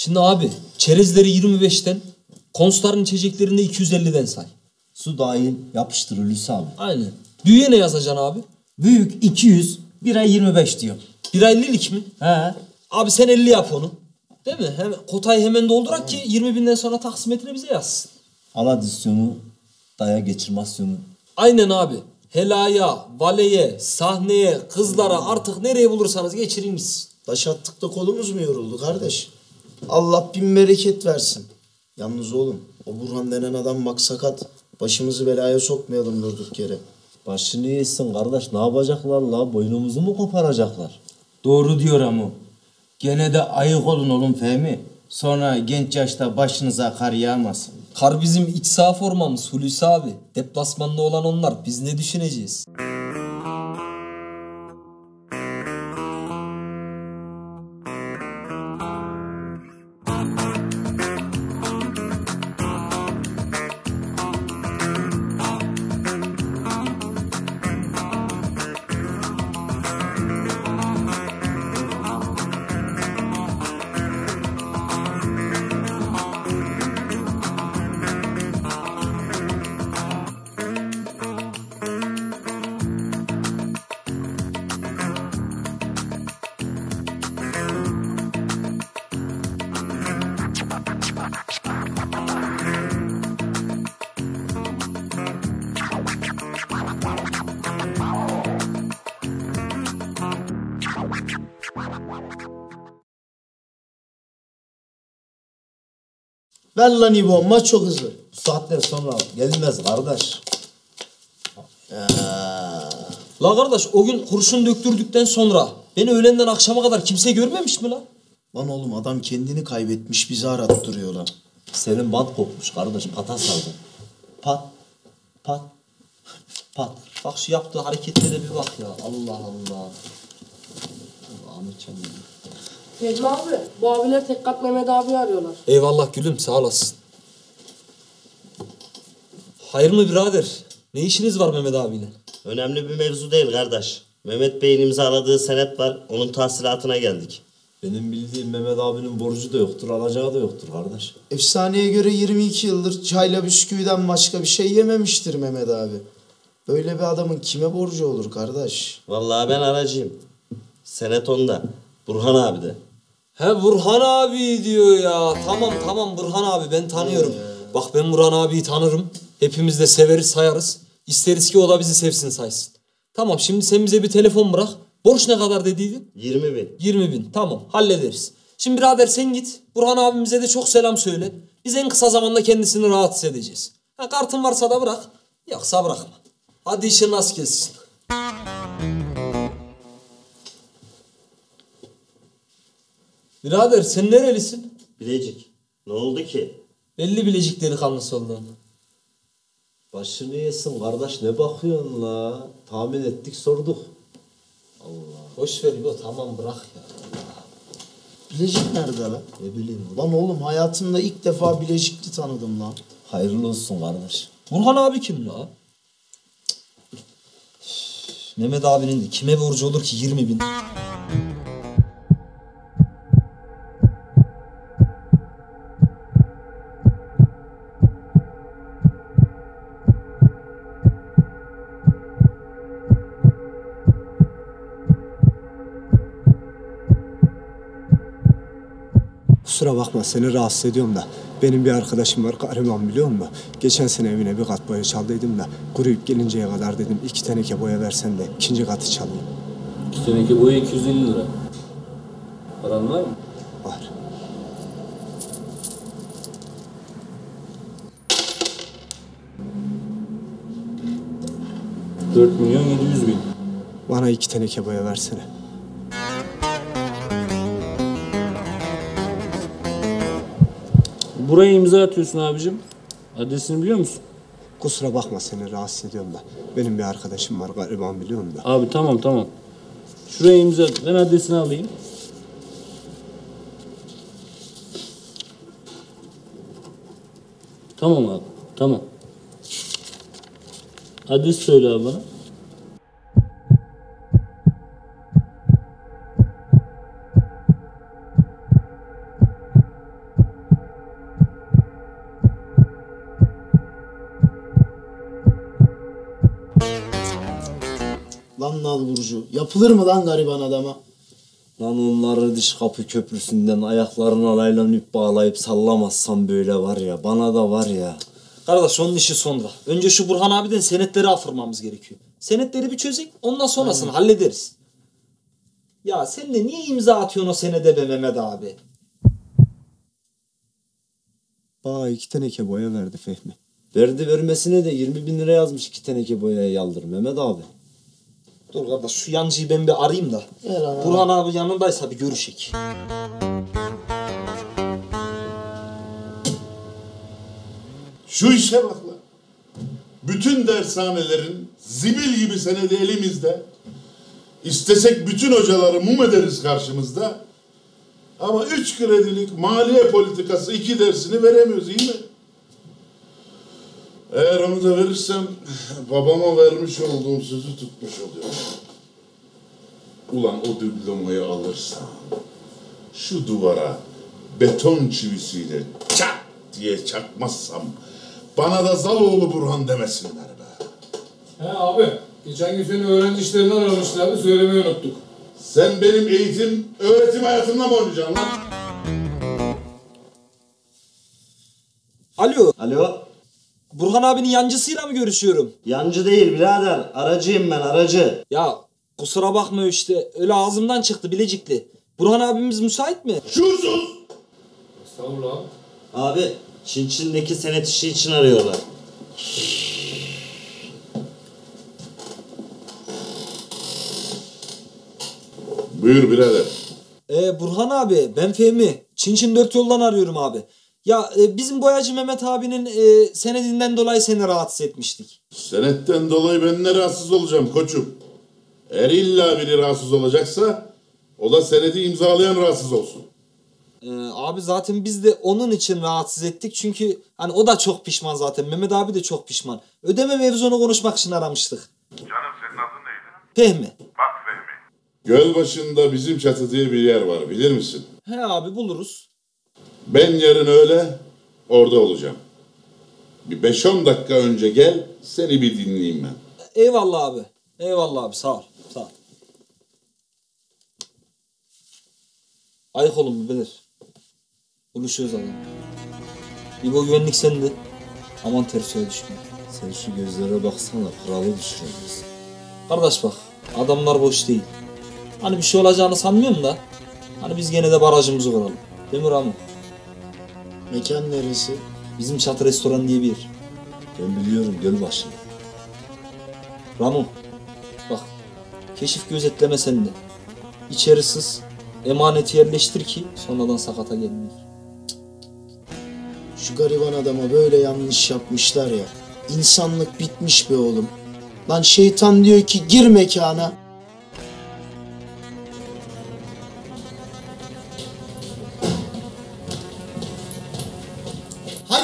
Şimdi abi çerezleri 25'ten, konsların içeceklerini 250'den say. Su dahil yapıştır Hulusi abi. Aynen. Büyüye ne yazacaksın abi? Büyük 200, bira 25 diyor. Bir 50'lik mi? He. Abi sen 50 yap onu. Değil mi? Hem, kotayı hemen doldurak ki 20 binden sonra taksimetre bize yazsın. Al adisyonu, daya geçirmasyonu. Aynen abi. Helaya, valeye, sahneye, kızlara artık nereye bulursanız geçirin gitsin. Taş attık da kolumuz mu yoruldu kardeş? Allah bin bereket versin. Yalnız oğlum o Burhan denen adam bak sakat. Başımızı belaya sokmayalım durduk yere. Başını yesin kardeş ne yapacaklar la? Boynumuzu mu koparacaklar? Doğru diyor ama. Gene de ayık olun oğlum Fehmi. Sonra genç yaşta başınıza kar yağmasın. Kar bizim iç saha formamız Hulusi abi. Deplasmanda olan onlar. Biz ne düşüneceğiz? Ver lan İbo maç çok hızlı. Bu saatten sonra gelmez kardeş. La kardeş o gün kurşun döktürdükten sonra beni öğlenden akşama kadar kimse görmemiş mi la? Lan oğlum adam kendini kaybetmiş bizi arattırıyor lan. Senin bant kopmuş kardeş pata sardı. Pat, pat, pat. Bak şu yaptığı hareketlere bir bak ya. Allah Allah. Ahmet Can Necmi abi, bu abiler tekkat Mehmet abi arıyorlar. Eyvallah gülüm sağ olasın. Hayır mı birader? Ne işiniz var Mehmet abiyle? Önemli bir mevzu değil kardeş. Mehmet Bey'in imzaladığı senet var. Onun tahsilatına geldik. Benim bildiğim Mehmet abinin borcu da yoktur, alacağı da yoktur kardeş. Efsaneye göre 22 yıldır çayla bisküviden başka bir şey yememiştir Mehmet abi. Böyle bir adamın kime borcu olur kardeş? Vallahi ben aracıyım. Senet onda. Burhan abi de. He Burhan abi diyor ya. Tamam tamam Burhan abi ben tanıyorum. Bak ben Burhan abiyi tanırım. Hepimiz de severiz sayarız. İsteriz ki o da bizi sevsin saysın. Tamam şimdi sen bize bir telefon bırak. Borç ne kadar dediydin? 20 bin. 20 bin. Tamam hallederiz. Şimdi birader sen git. Burhan abimize de çok selam söyle. Biz en kısa zamanda kendisini rahatsız edeceğiz. Ha, kartın varsa da bırak. Yoksa bırakma. Hadi işin nasıl gelsin. Birader sen nerelisin? Bilecik. Ne oldu ki? Belli bilecik delikanlısı olduğunu. Başını yesin kardeş ne bakıyorsun la? Tahmin ettik sorduk. Boş ver İbo tamam bırak ya. Bilecik nerede lan? Ne bileyim Lan oğlum hayatımda ilk defa Bilecikli tanıdım lan. Hayırlı olsun kardeş. Burhan abi kim la? Mehmet abinin de kime borcu olur ki 20 bin? Kusura bakma seni rahatsız ediyorum da. Benim bir arkadaşım var kahraman biliyor musun? Geçen sene evine bir kat boya çaldıydım da kuruyup gelinceye kadar dedim iki teneke boya versen de ikinci katı çalayım. İki teneke boya 250 lira. Paran var mı? Var. Dört milyon 700 bin. Bana iki teneke boya versene. Buraya imza atıyorsun abicim. Adresini biliyor musun? Kusura bakma seni rahatsız ediyorum da. Benim bir arkadaşım var gariban biliyor musun da. Abi tamam tamam. Şuraya imza at. Ben adresini alayım. Tamam abi. Tamam. Adres söyle abi bana. Lan nal burcu. Yapılır mı lan gariban adama? Lan onları dış kapı köprüsünden ayaklarına laylan ip bağlayıp sallamazsam böyle var ya bana da var ya. Kardeş onun işi sonra. Önce şu Burhan abiden senetleri afırmamız gerekiyor. Senetleri bir çözek ondan sonrasını hallederiz. Ya sen de niye imza atıyorsun o senede be Mehmet abi? Bana iki teneke boya verdi Fehmi. Verdi vermesine de 20 bin lira yazmış iki teneke boyaya yaldır Mehmet abi. Dur kardeş şu yancıyı ben bir arayayım da. Gel ana. Burhan abi yanındaysa bir görüşek. Şu işe bak lan. Bütün dershanelerin zibil gibi senedi elimizde. İstesek bütün hocaları mum ederiz karşımızda. Ama üç kredilik maliye politikası iki dersini veremiyoruz iyi mi? Eğer onu da verirsem babama vermiş olduğum sözü tutmuş oluyorum. Ulan o diplomayı alırsam şu duvara beton çivisiyle çat diye çakmazsam bana da Zaloğlu Burhan demesinler be. He abi. Geçen gün seni öğrenci işlerinden aramışlardı. Söylemeyi unuttuk. Sen benim eğitim, öğretim hayatımla mı oynayacaksın lan? Alo. Alo. Burhan abinin yancısıyla mı görüşüyorum? Yancı değil birader. Aracıyım ben aracı. Ya kusura bakma işte öyle ağzımdan çıktı Bilecikli. Burhan abimiz müsait mi? Şursuz! Estağfurullah abi. Abi Çin Çin'deki senet işi için arıyorlar. Buyur birader. Ee, Burhan abi ben Fehmi. Çin Çin dört yoldan arıyorum abi. Ya e, bizim boyacı Mehmet abinin e, senedinden dolayı seni rahatsız etmiştik. Senetten dolayı ben ne rahatsız olacağım koçum. Eğer illa biri rahatsız olacaksa o da senedi imzalayan rahatsız olsun. Ee, abi zaten biz de onun için rahatsız ettik. Çünkü hani o da çok pişman zaten. Mehmet abi de çok pişman. Ödeme mevzunu konuşmak için aramıştık. Canım senin adın neydi? Fehmi. Bak Fehmi. Göl başında bizim çatı diye bir yer var bilir misin? He abi buluruz. Ben yarın öyle orada olacağım. Bir 5-10 dakika önce gel seni bir dinleyeyim ben. Eyvallah abi. Eyvallah abi sağ ol. Sağ ol. Ayık olun bilir. Buluşuyoruz adam. İbo güvenlik sende. Aman tersine düşme. Sen şu gözlere baksana kralı düşürürüz. Kardeş bak adamlar boş değil. Hani bir şey olacağını sanmıyorum da. Hani biz gene de barajımızı kuralım. Değil mi? Mekan neresi? Bizim çatı restoran diye bir. Ben biliyorum göl başında. Ramo bak keşif gözetleme sende. İçeri sız emaneti yerleştir ki sonradan sakata gelmeyin. Şu gariban adama böyle yanlış yapmışlar ya. İnsanlık bitmiş be oğlum. Lan şeytan diyor ki gir mekana.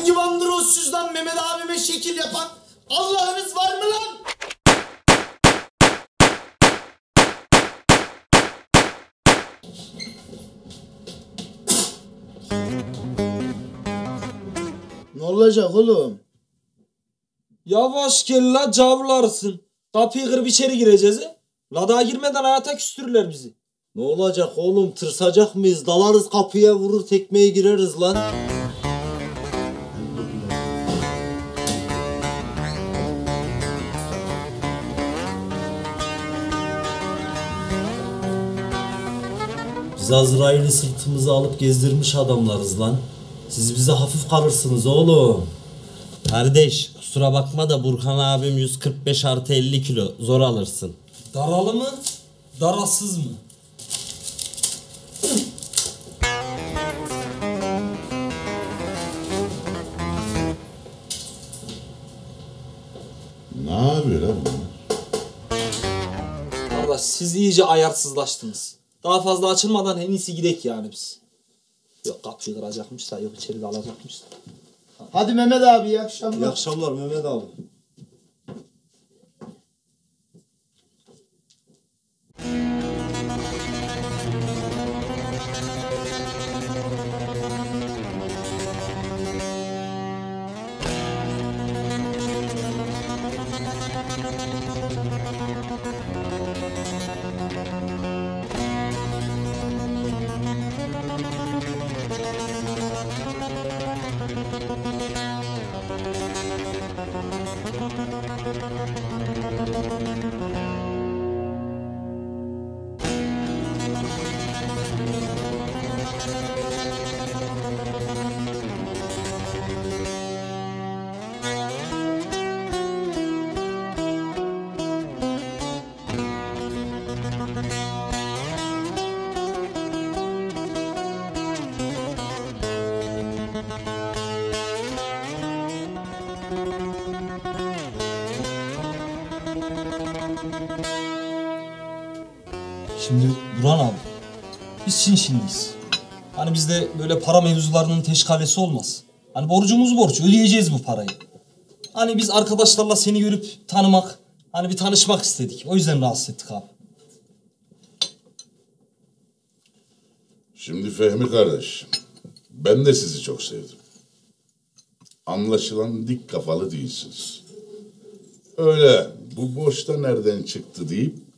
Hangi vandrozsuzdan Mehmet abime şekil yapan Allah'ınız var mı lan? Ne olacak oğlum? Yavaş gel la cavlarsın. Kapıyı kırıp içeri gireceğiz he. La daha girmeden hayata küstürürler bizi. Ne olacak oğlum tırsacak mıyız? Dalarız kapıya vurur tekmeye gireriz lan. Biz Azrail'i sırtımıza alıp gezdirmiş adamlarız lan. Siz bize hafif kalırsınız oğlum. Kardeş kusura bakma da Burhan abim 145 artı 50 kilo zor alırsın. Daralı mı? Darasız mı? Ne yapıyor lan bunlar? Kardeş siz iyice ayarsızlaştınız. Daha fazla açılmadan en iyisi gidek yani biz. Yok kapıyı kıracakmış da yok içeri de alacakmış da. Hadi Mehmet abi iyi akşamlar. İyi akşamlar Mehmet abi. Şimdi Burhan abi. Biz Çin Çinliyiz. Hani bizde böyle para mevzularının teşkalesi olmaz. Hani borcumuz borç. Ödeyeceğiz bu parayı. Hani biz arkadaşlarla seni görüp tanımak, hani bir tanışmak istedik. O yüzden rahatsız ettik abi. Şimdi Fehmi kardeş, ben de sizi çok sevdim. Anlaşılan dik kafalı değilsiniz. Öyle bu boşta nereden çıktı deyip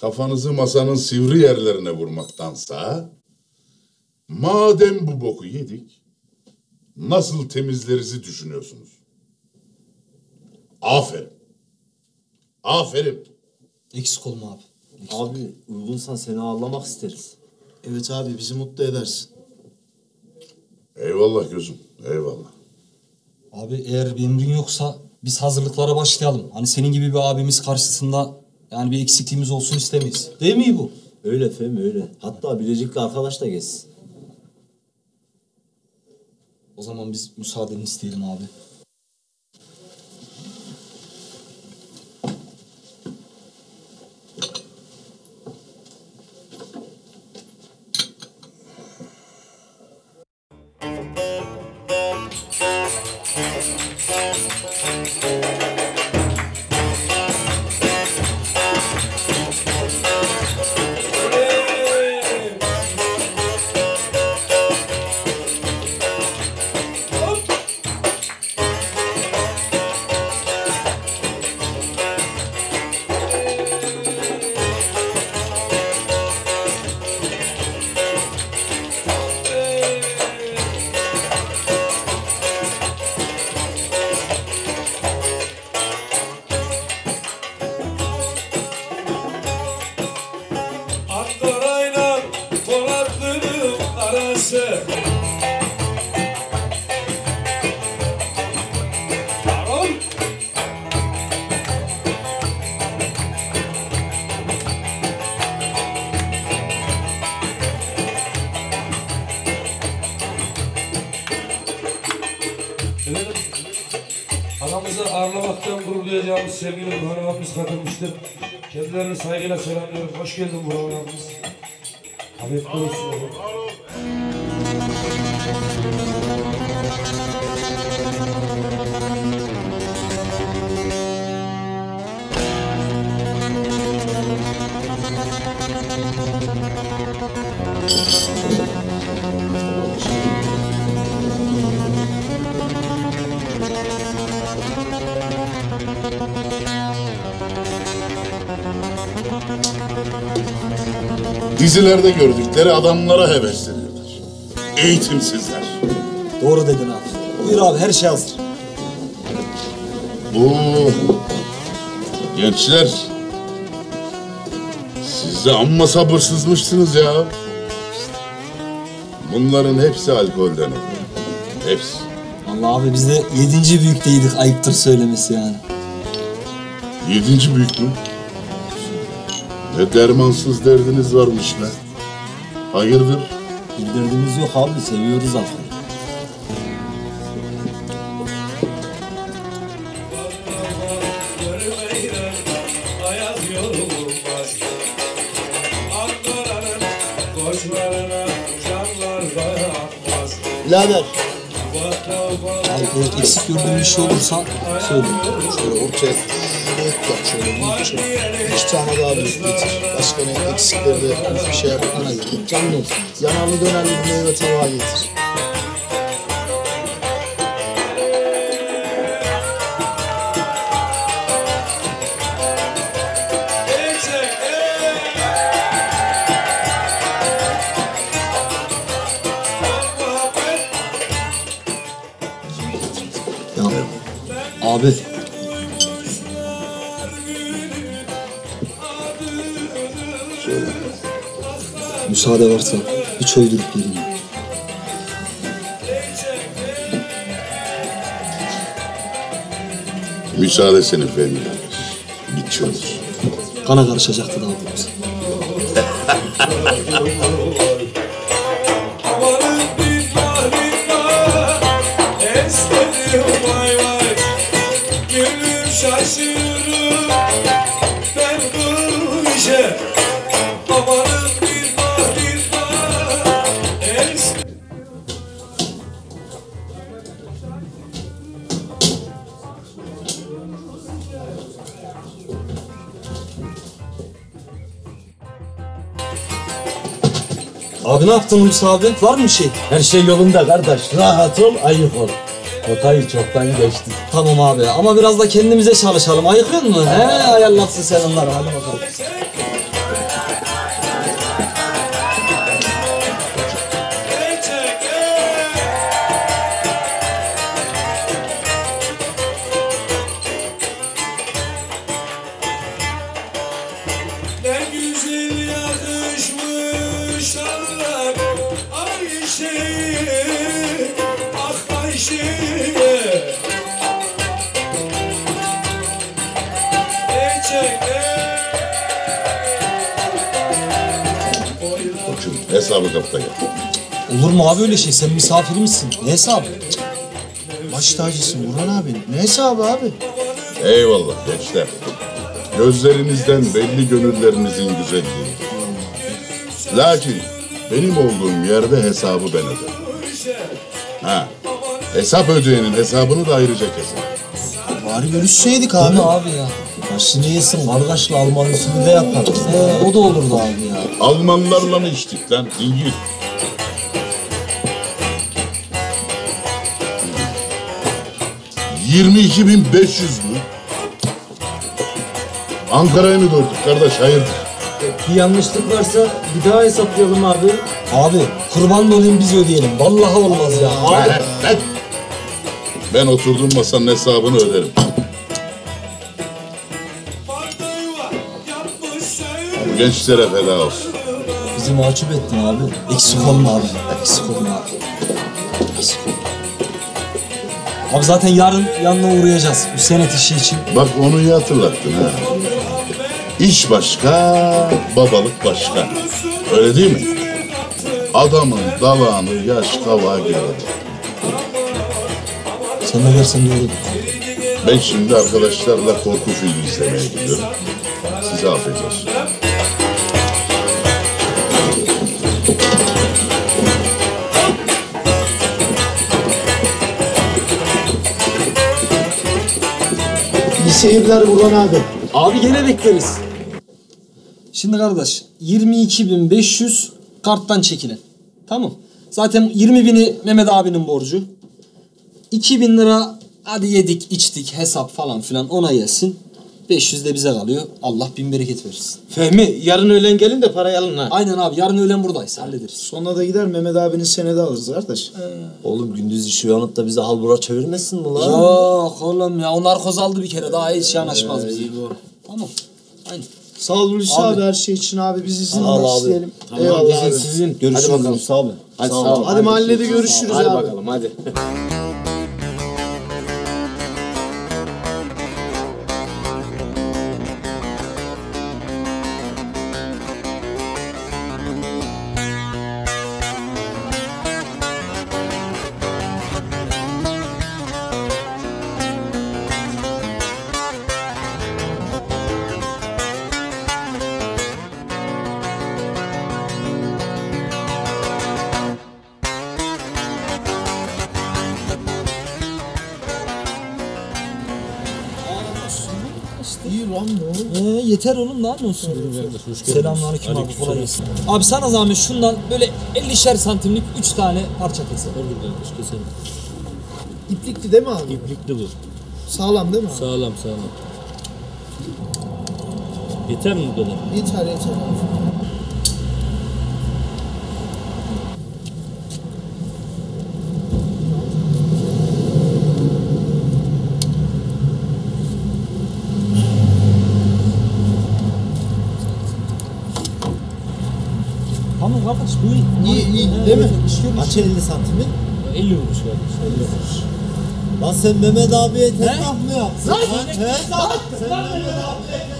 kafanızı masanın sivri yerlerine vurmaktansa madem bu boku yedik nasıl temizlerizi düşünüyorsunuz? Aferin. Aferin. Eksik olma abi. Abi uygunsan seni ağırlamak isteriz. Evet abi bizi mutlu edersin. Eyvallah gözüm. Eyvallah. Abi eğer bir emrin yoksa biz hazırlıklara başlayalım. Hani senin gibi bir abimiz karşısında yani bir eksikliğimiz olsun istemeyiz. Değil mi bu? Öyle Fehmi öyle. Hatta Bilecikli arkadaş da geçsin. O zaman biz müsaadeni isteyelim abi. Katılmıştır. Kendilerini saygıyla selamlıyorum. Hoş geldin Burhan abimiz. Habib olsun. Dizilerde gördükleri adamlara hevesleniyorlar. Eğitimsizler. Doğru dedin abi. Buyur abi her şey hazır. Bu gençler siz de amma sabırsızmışsınız ya. Bunların hepsi alkolden oluyor. Hepsi. Vallahi abi biz de yedinci büyükteydik ayıptır söylemesi yani. Yedinci büyük mü? Ne dermansız derdiniz varmış be. Hayırdır? Bir derdimiz yok abi seviyoruz dayanmaz Birader. Eğer eksik gördüğün bir şey olursa söyle. Şöyle ortaya şöyle büyük şey. İki tane daha büyük getir. Başka ne eksikleri de bir şey yap. Ana getir. Canlı olsun. Yanarlı dönerli bir meyve tabağı getir. Müsaade varsa çay durup geleyim. Müsaade Fehmi kardeş. Git çöz. Kana karışacaktı daha doğrusu. Ne yaptın Hulusi abi? Var mı bir şey? Her şey yolunda kardeş. Rahat ol, ayık ol. Kotayı çoktan geçtik. Tamam abi ama biraz da kendimize çalışalım. Ayıkıyor mu? He ayarlatsın sen onları. Hadi bakalım. Hesabı kapta gel. Olur mu abi öyle şey? Sen misafir misin? Ne hesabı? Baş tacısın Burhan abi. Ne hesabı abi? Eyvallah gençler. Gözlerinizden belli gönüllerinizin güzelliği. Lakin benim olduğum yerde hesabı ben öderim. Ha, hesap ödeyenin hesabını da ayrıca keser. Bari görüşseydik abi. Abi ya? Başını yesin kardeşle Alman usulü de yaparız. Ee, o da olurdu abi. Almanlarla mı içtik lan? İngiliz. Yirmi iki bin beş yüz mü? Ankara'ya mı döndük kardeş hayırdır? Bir yanlışlık varsa bir daha hesaplayalım abi. Abi kurban olayım biz ödeyelim. Vallahi olmaz ya. Abi. Ben oturduğum masanın hesabını öderim. Gençlere feda olsun. Bizi mahcup ettin abi. Eksik olma abi. Eksik olma abi. Eksik olma. Abi zaten yarın yanına uğrayacağız. Bu senet işi için. Bak onu iyi hatırlattın ha. İş başka, babalık başka. Öyle değil mi? Adamın dalağını yaş kavağa girer. Sen ne dersen doğrudur. Ben şimdi arkadaşlarla korku filmi izlemeye gidiyorum. Size afiyet olsun. Seyirler Burhan abi. Abi gene bekleriz. Şimdi kardeş 22.500 karttan çekilen. Tamam. Zaten 20 bini Mehmet abinin borcu. 2000 lira hadi yedik içtik hesap falan filan ona yesin. 500 de bize kalıyor. Allah bin bereket versin. Fehmi yarın öğlen gelin de parayı alın ha. Aynen abi yarın öğlen buradayız hallederiz. Sonra da gider Mehmet abinin senedi alırız kardeş. Oğlum gündüz işi uyanıp da bizi halbura çevirmesin mi lan? Yok oğlum ya o narkoz aldı bir kere daha hiç yanaşmaz bize. Tamam. Aynen. Sağ ol Hulusi Abi. abi. her şey için abi. Biz izin Sağ abi. isteyelim. Tamam, Eyvallah izin abi. sizin. Görüşürüz Hadi bakalım. Musa abi. Hadi Sağ sağ ol. ol. Hadi mahallede görüşürüz Hadi abi. bakalım hadi. Daha ne olsun? Selamünaleyküm abi kolay gelsin. Abi sana zahmet şundan böyle 50'şer santimlik 3 tane parça kesin. İplikli değil mi abi? İplikli bu. Sağlam değil mi abi? Sağlam sağlam. Yeter mi bu kadar? Yeter yeter abi. Tamam kardeş bu iyi. İyi değil mi? İş görür. Aç 50 santimi. 50 kuruş kardeş. 50 kuruş. Lan sen Mehmet abiye tezgah mı yaptın? Lan He? Sen Mehmet abiye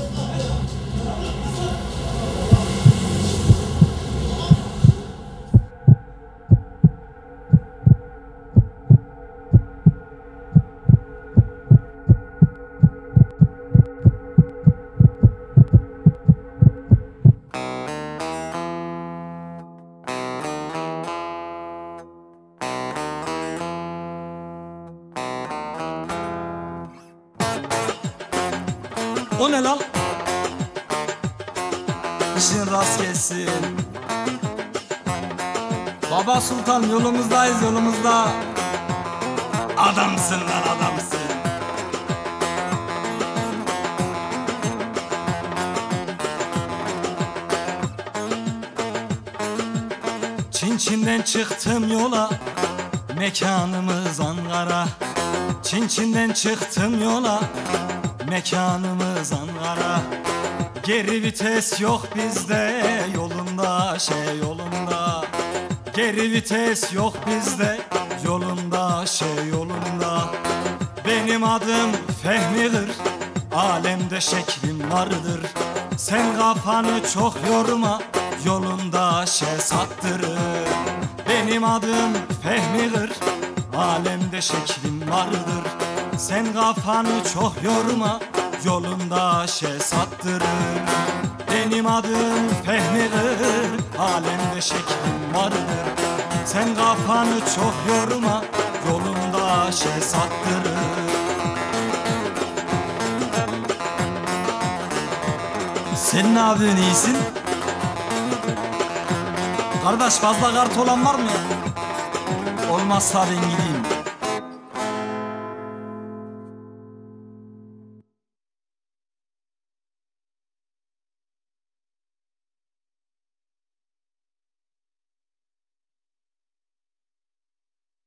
Sultan yolumuzdayız yolumuzda. Adamsın lan adamsın. Çin Çin'den çıktım yola Mekanımız Ankara Çin Çin'den çıktım yola Mekanımız Ankara Geri vites yok bizde Yolunda şey yolunda Geri vites yok bizde Yolunda şey yolunda. Benim adım Fehmi Gır Alemde şeklim vardır. Sen kafanı çok yorma Yolunda şey sattırır. Benim adım Fehmi Gır Alemde şeklim vardır. Sen kafanı çok yorma Yolunda şey sattırır Benim adım Fehmi Gır Alemde şeklim vardır Sen kafanı çok yorma Yolunda şey sattırır Sen ne iyisin? Kardeş fazla kart olan var mı? Olmazsa ben gideyim.